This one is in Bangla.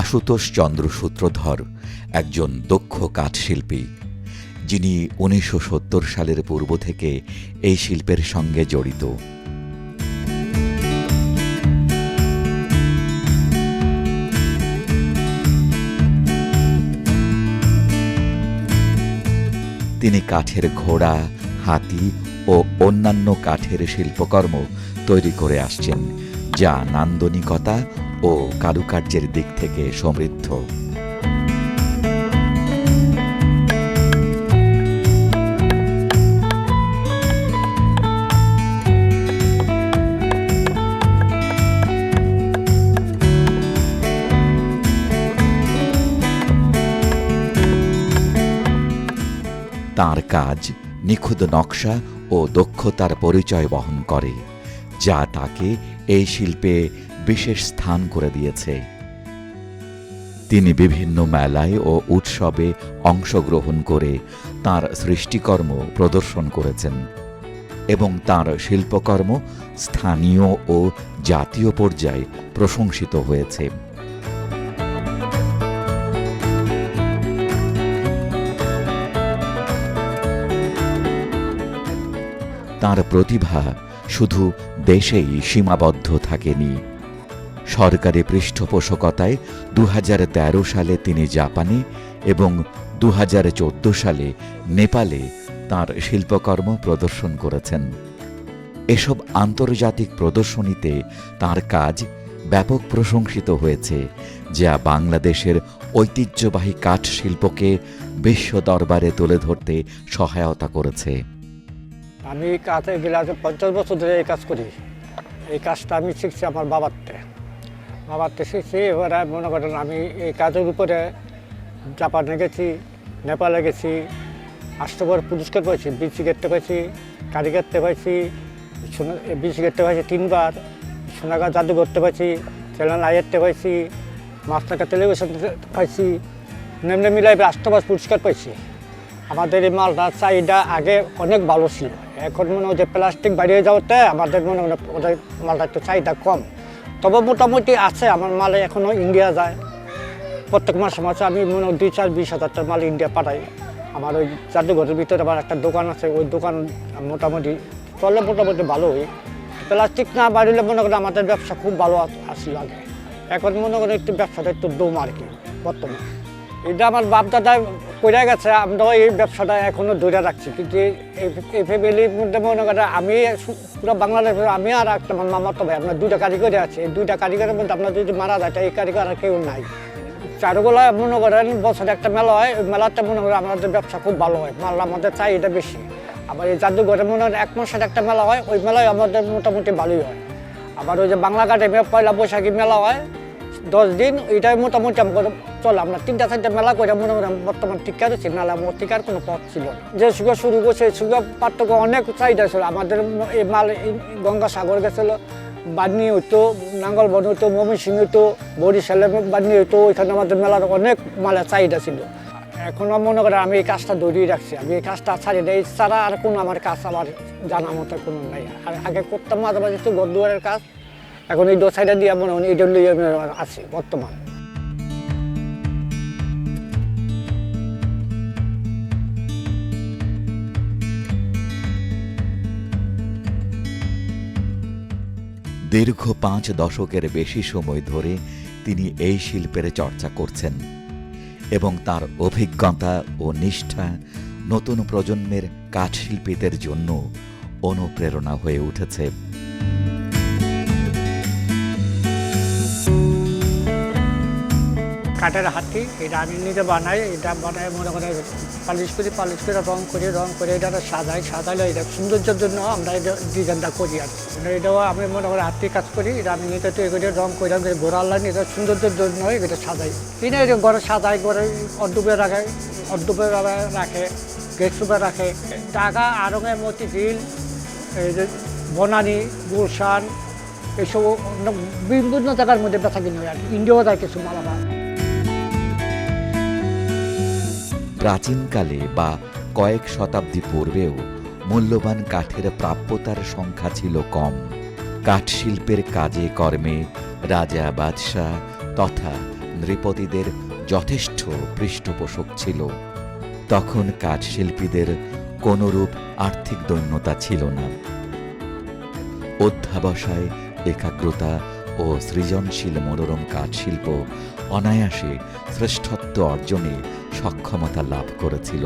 আশুতোষ চন্দ্র সূত্রধর একজন দক্ষ কাঠশিল্পী, যিনি উনিশশো সত্তর সালের পূর্ব থেকে এই শিল্পের সঙ্গে জড়িত। তিনি কাঠের ঘোড়া, হাতি ও অন্যান্য কাঠের শিল্পকর্ম তৈরি করে আসছেন, যা নান্দনিকতা ও কারুকার্যের দিক থেকে সমৃদ্ধ। তার কাজ নিখুঁত নকশা ও দক্ষতার পরিচয় বহন করে, যা তাকে এই শিল্পে বিশেষ স্থান করে দিয়েছে। তিনি বিভিন্ন মেলায় ও উৎসবে অংশগ্রহণ করে তার সৃষ্টিকর্ম প্রদর্শন করেছেন এবং তার শিল্পকর্ম স্থানীয় ও জাতীয় পর্যায়ে প্রশংসিত হয়েছে। তার প্রতিভা শুধু দেশেই সীমাবদ্ধ থাকেনি। সরকারি পৃষ্ঠপোষকতায় দু হাজার তেরো সালে তিনি জাপানে এবং দু হাজার চোদ্দ সালে নেপালে তার শিল্পকর্ম প্রদর্শন করেছেন। এসব আন্তর্জাতিক প্রদর্শনীতে তার কাজ ব্যাপক প্রশংসিত হয়েছে, যা বাংলাদেশের ঐতিহ্যবাহী কাঠ শিল্পকে বিশ্ব দরবারে তুলে ধরতে সহায়তা করেছে। আমি গেলে পঞ্চাশ বছর ধরে এই কাজ করি। এই কাজটা আমি শিখছি আমার বাবারতে। বাবারতে শিখছি এবারে মনে করেন আমি এই কাজের উপরে জাপানে গেছি, নেপালে গেছি পর পুরস্কার পাইছি বিসি গেটতে পাইছি কারিগরতে পাইছি বিসি গেটতে পাইছি তিনবার, সোনাগাঁ জাদু করতে পাইছি চ্যানেল আইয়েরতে পাইছি মাস্টারকা টেলিভিশন পাইছি, নেমনে মিলাই রাষ্ট্রবাস পুরস্কার পাইছি। আমাদের এই মালটার চাহিদা আগে অনেক ভালো ছিল। এখন মনে হয় যে প্লাস্টিক বাড়িয়ে যাওয়াতে আমাদের মনে হয় ওদের মালটা একটু চাহিদা কম। তবে মোটামুটি আছে, আমার মালে এখনও ইন্ডিয়া যায়। প্রত্যেক মাসে মাসে আমি মনে দুই চার বিশ হাজারটা মাল ইন্ডিয়া পাঠাই। আমার ওই জাদুঘরের ভিতরে আবার একটা দোকান আছে, ওই দোকান মোটামুটি চলে মোটামুটি ভালোই। প্লাস্টিক না বাড়লে মনে করেন আমাদের ব্যবসা খুব ভালো আসছিল আগে। এখন মনে করেন একটু ব্যবসাটা একটু দম আর কি, বর্তমানে। এটা আমার বাপ দাদা করে গেছে, আমরা এই ব্যবসাটা এখনও ধরে রাখছি। কিন্তু এই- ফ্যামিলির মধ্যে মনে করেন, আমি পুরো বাংলাদেশের আমি আর একটা আমার মামার তো ভাই আপনার দুইটা কারিগরে আছে। এই দুইটা কারিগরের মধ্যে আপনার যদি মারা যায় এই কারিগর আর কেউ নাই। চারুগুলা মনে করেন, বছরে একটা মেলা হয়, ওই মেলাতে মনে করেন আমাদের ব্যবসা খুব ভালো হয়, মাল আমাদের চাই এটা বেশি। আবার এই জাদুঘরে মনে হয় এক মাসের একটা মেলা হয়, ওই মেলায় আমাদের মোটামুটি ভালোই হয়। আবার ওই যে বাংলা ঘাটে পয়লা বৈশাখী মেলা হয় দশ দিন এটাই মোটামুটি আমাদের চলে আমরা তিনটা, চারটা মেলা করে করেন বর্তমান টিকা দিচ্ছি নাহলে আমার টিকার কোনো পথ ছিল না। যে সুগার শুরু করছে এই সুগার পার্থক্য অনেক চাহিদা ছিল। আমাদের এই মাল, এই গঙ্গাসাগর গেছিল বাদনি হইতো, নাঙ্গল বন সিং হইতো, বরিশালে বাদনি হইতো, ওইখানে আমাদের মেলার অনেক মালের চাহিদা ছিল। এখনও মনে করেন আমি এই কাজটা ধরিয়ে রাখছি। আমি এই কাজটা ছাড়ি দেয় ছাড়া আর কোনো আমার কাজ আমার জানা মতো কোনো নাই। আর আগে করতাম মাঝে মাঝে তো গদুয়ারের কাজ এখন এই দো দিয়ে মনে হয় এটা লিয়ে আছি বর্তমান। দীর্ঘ পাঁচ দশকের বেশি সময় ধরে তিনি এই শিল্পের চর্চা করছেন এবং তার অভিজ্ঞতা ও নিষ্ঠা নতুন প্রজন্মের কাঠশিল্পীদের জন্য অনুপ্রেরণা হয়ে উঠেছে। কাঠের হাতি, এটা আমি নিজে বানাই, এটা বানাই মনে করে পালিশ করি, পালিশ করে রং করি, রং করে এটা সাজাই সাজাইলে এটা সৌন্দর্যের জন্য আমরা এটা ডিজাইনটা করি আর মানে এটাও আমি মনে করি হাতি কাজ করি, এটা আমি নিজে তৈরি করে রং করে আমি গোড়া লাইন এটা সৌন্দর্যের জন্য এটা সাজাই। কিনে এটা ঘরে সাজাই করে অর্ডুবে রাখে অর্ডুবে রাখে গেট সুপে রাখে, টাকা আরঙে মতিঝিল এই যে বনানি, গুলশান, এসব বিভিন্ন জায়গার মধ্যে বেচা কিনে আর কি। ইন্ডিয়াও যায় কিছু মালামাল। প্রাচীনকালে বা কয়েক শতাব্দী পূর্বেও মূল্যবান কাঠের প্রাপ্যতার সংখ্যা ছিল কম। কাঠশিল্পের কাজে কর্মে রাজা, বাদশাহ তথা নৃপতিদের যথেষ্ট পৃষ্ঠপোষক ছিল। তখন কাঠশিল্পীদের কোনরূপ আর্থিক দৈন্যতা ছিল না। অধ্যাবসায়, একাগ্রতা ও সৃজনশীল মনোরম কাঠশিল্প অনায়াসে শ্রেষ্ঠত্ব অর্জনে সক্ষমতা লাভ করেছিল।